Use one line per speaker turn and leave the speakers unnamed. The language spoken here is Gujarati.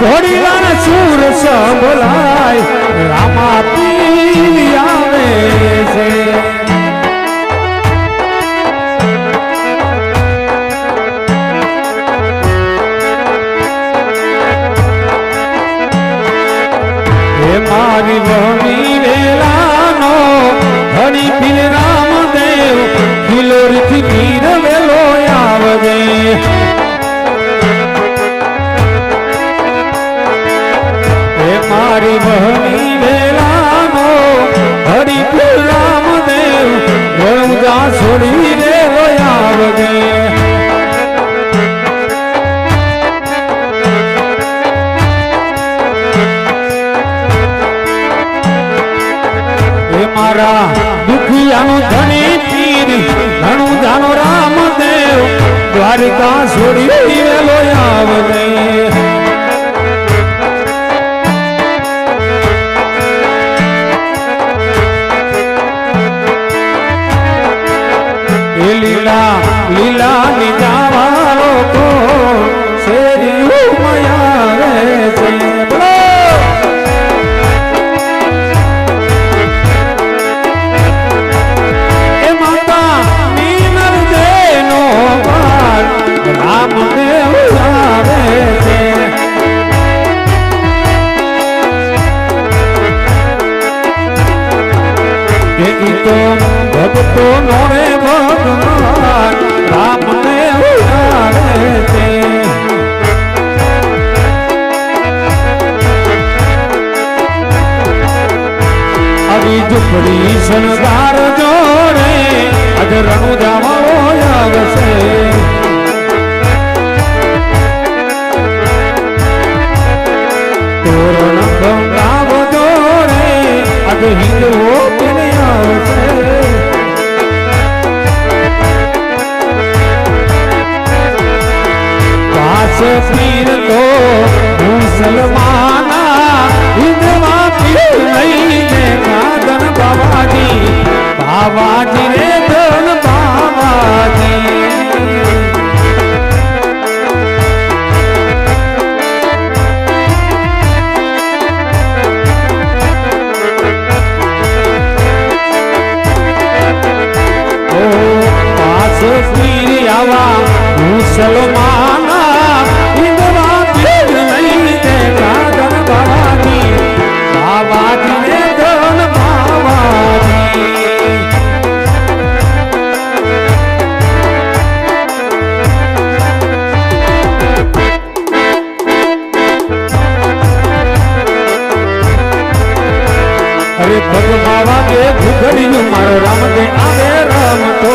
ઘોડીલા સુર સંભળાય રામા પી આવે છે. મારી વહની વેલાનો હણી પીલ મારી બહની વેલાનો, હરી પીર રામદેવ ગળું છોડી રે આવજે હે મારા દુખિયાનો ધણી પીર ઘણું જાનો રામદેવ, દ્વારિકા છોડી વેલો આવજે લીલા લીલા નિજાવાળો કો શેરિયું મયા રે છે. બોલો! એ તો નોરે ભગવાન રામદેવ આવે છે. આવી ઝૂંપડી શણગાર જોડે આજે રણુ જામો આવશે હિંદવો તેને આવશે. અરે પગમાં વાગે ઘૂઘડિયું મારો રામદેવ આવે રમતો